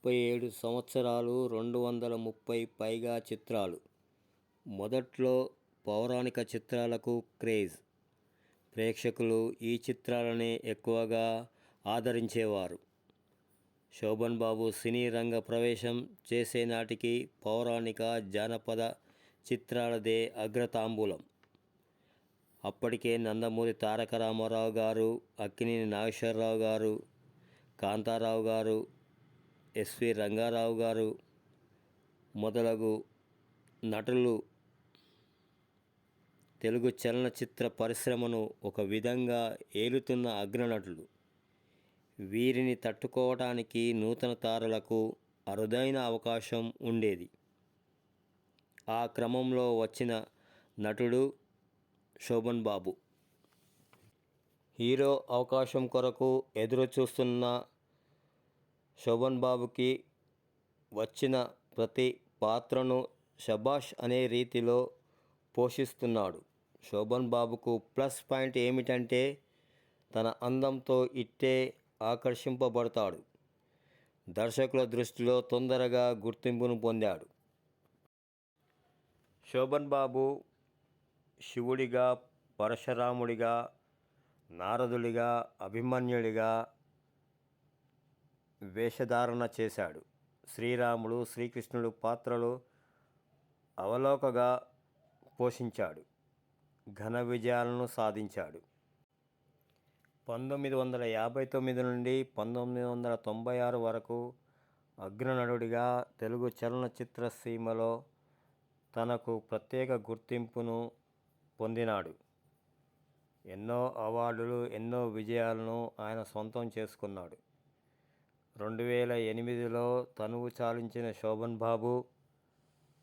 ముప్పై ఏడు సంవత్సరాలు రెండు వందల ముప్పై పైగా చిత్రాలు. మొదట్లో పౌరాణిక చిత్రాలకు క్రేజ్. ప్రేక్షకులు ఈ చిత్రాలనే ఎక్కువగా ఆదరించేవారు. శోభన్ బాబు సినీ రంగ ప్రవేశం చేసే నాటికి పౌరాణిక జానపద చిత్రాలదే అగ్రతాంబూలం. అప్పటికే నందమూరి తారక రామారావు గారు అక్కినేని నాగేశ్వరరావు గారు కాంతారావు గారు ఎస్వి రంగారావు గారు మొదలగు నటులు తెలుగు చలనచిత్ర పరిశ్రమను ఒక విధంగా ఏలుతున్న అగ్రనటులు వీరిని తట్టుకోవటానికి నూతన తారలకు అరుదైన అవకాశం ఉండేది. ఆ క్రమంలో వచ్చిన నటుడు శోభన్ బాబు. హీరో అవకాశం కొరకు ఎదురు చూస్తున్న శోభన్ బాబుకి వచ్చిన ప్రతి పాత్రను శభాష్ అనే రీతిలో పోషిస్తున్నాడు. శోభన్ బాబుకు ప్లస్ పాయింట్ ఏమిటంటే తన అందంతో ఇట్టే ఆకర్షింపబడతాడు. దర్శకుల దృష్టిలో తొందరగా గుర్తింపును పొందాడు. శోభన్ బాబు శివుడిగా పరశురాముడిగా నారదుడిగా అభిమన్యుడిగా వేషధారణ చేశాడు. శ్రీరాముడు శ్రీకృష్ణుడు పాత్రలు అవలోకగా పోషించాడు. ఘన విజయాలను సాధించాడు. పంతొమ్మిది వందల యాభై తొమ్మిది నుండి పంతొమ్మిది వందల తొంభై ఆరు వరకు అగ్రనటుడిగా తెలుగు చలనచిత్ర సీమలో తనకు ప్రత్యేక గుర్తింపును పొందినాడు. ఎన్నో అవార్డులు ఎన్నో విజయాలను ఆయన సొంతం చేసుకున్నాడు. రెండు వేల ఎనిమిదిలో తనువు చాలించిన శోభన్ బాబు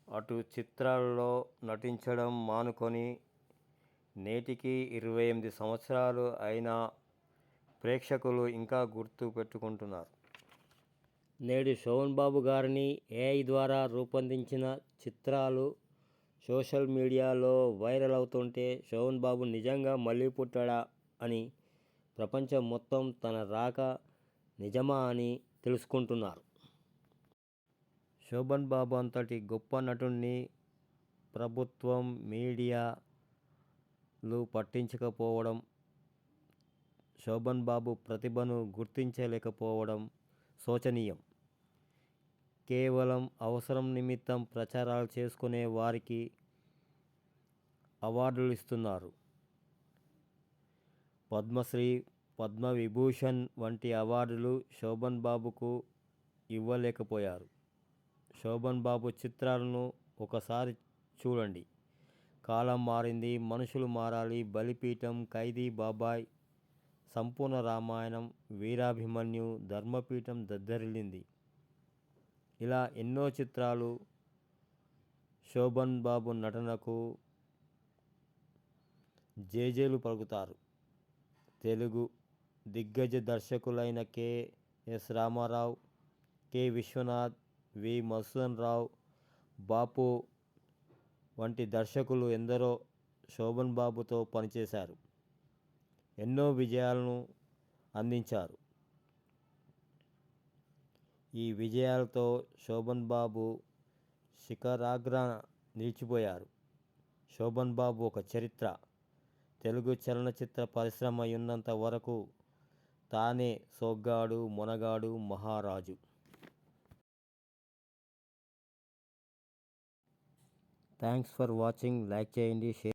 అటు చిత్రాల్లో నటించడం మానుకొని నేటికి ఇరవై ఎనిమిది సంవత్సరాలు అయినా ప్రేక్షకులు ఇంకా గుర్తు పెట్టుకుంటున్నారు. నేడు శోభన్ బాబు గారిని ఏఐ ద్వారా రూపొందించిన చిత్రాలు సోషల్ మీడియాలో వైరల్ అవుతుంటే శోభన్ బాబు నిజంగా మళ్ళీ పుట్టాడా అని ప్రపంచం మొత్తం తన రాక నిజమా అని తెలుసుకుంటున్నారు. శోభన్ బాబు అంతటి గొప్ప నటుడిని ప్రభుత్వం మీడియాలు పట్టించకపోవడం శోభన్ బాబు ప్రతిభను గుర్తించలేకపోవడం శోచనీయం. కేవలం అవసరం నిమిత్తం ప్రచారాలు చేసుకునే వారికి అవార్డులు ఇస్తున్నారు. పద్మశ్రీ పద్మవిభూషణ్ వంటి అవార్డులు శోభన్ బాబుకు ఇవ్వలేకపోయారు. శోభన్ బాబు చిత్రాలను ఒకసారి చూడండి. కాలం మారింది మనుషులు మారాలి బలిపీఠం ఖైదీ బాబాయ్ సంపూర్ణ రామాయణం వీరాభిమన్యు ధర్మపీఠం దద్దరిల్లింది. ఇలా ఎన్నో చిత్రాలు శోభన్ బాబు నటనకు జేజేలు పలుకుతారు. తెలుగు దిగ్గజ దర్శకులైన కెఎస్ రామారావు కె. విశ్వనాథ్ వి. మధుసూదన్ రావు బాపు వంటి దర్శకులు ఎందరో శోభన్ బాబుతో పనిచేశారు. ఎన్నో విజయాలను అందించారు. ఈ విజయాలతో శోభన్ బాబు శిఖరాగ్ర నిలిచిపోయారు. శోభన్ బాబు ఒక చరిత్ర. తెలుగు చలనచిత్ర పరిశ్రమ ఉన్నంత వరకు తానే సోగ్గాడు మొనగాడు మహారాజు. Thanks for watching. లైక్ చేయండి షేర్